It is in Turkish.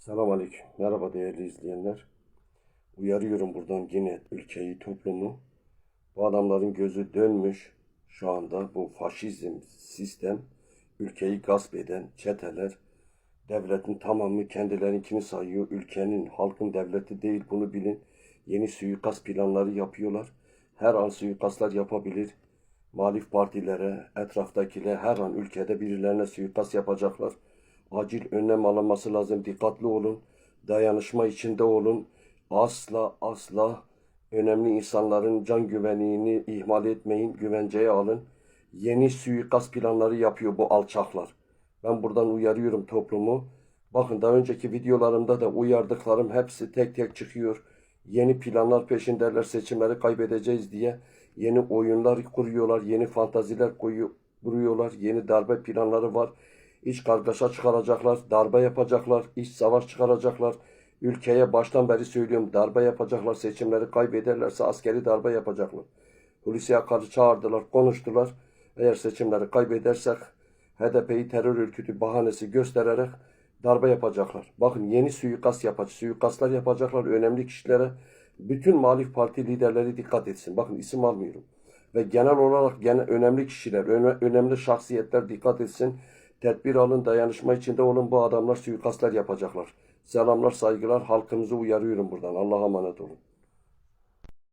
Selamünaleyküm. Merhaba değerli izleyenler. Uyarıyorum buradan yine ülkeyi, toplumu. Bu adamların gözü dönmüş. Şu anda bu faşizm sistem ülkeyi gasp eden çeteler devletin tamamı kendilerinkini sayıyor. Ülkenin, halkın devleti değil bunu bilin. Yeni suikast planları yapıyorlar. Her an suikastlar yapabilir. Muhalif partilere, etraftakilere her an ülkede birilerine suikast yapacaklar. Acil önlem alınması lazım. Dikkatli olun. Dayanışma içinde olun. Asla asla önemli insanların can güvenliğini ihmal etmeyin. Güvenceye alın. Yeni suikast planları yapıyor bu alçaklar. Ben buradan uyarıyorum toplumu. Bakın daha önceki videolarımda da uyardıklarım hepsi tek tek çıkıyor. Yeni planlar peşindeler seçimleri kaybedeceğiz diye. Yeni oyunlar kuruyorlar, yeni fantaziler kuruyorlar, yeni darbe planları var. İç kargaşa çıkaracaklar, darbe yapacaklar, iç savaş çıkaracaklar. Ülkeye baştan beri söylüyorum darbe yapacaklar, seçimleri kaybederlerse askeri darbe yapacaklar. Hulusi Akar'ı çağırdılar, konuştular. Eğer seçimleri kaybedersek HDP'yi terör örgütü bahanesi göstererek darbe yapacaklar. Bakın yeni suikast yapacak, suikastlar yapacaklar önemli kişilere. Bütün muhalif parti liderleri dikkat etsin. Bakın isim almıyorum. Ve genel olarak gene önemli kişiler, öne- önemli şahsiyetler dikkat etsin. Tedbir alın, dayanışma içinde olun. Bu adamlar suikastlar yapacaklar. Selamlar, saygılar. Halkımızı uyarıyorum buradan. Allah'a emanet olun.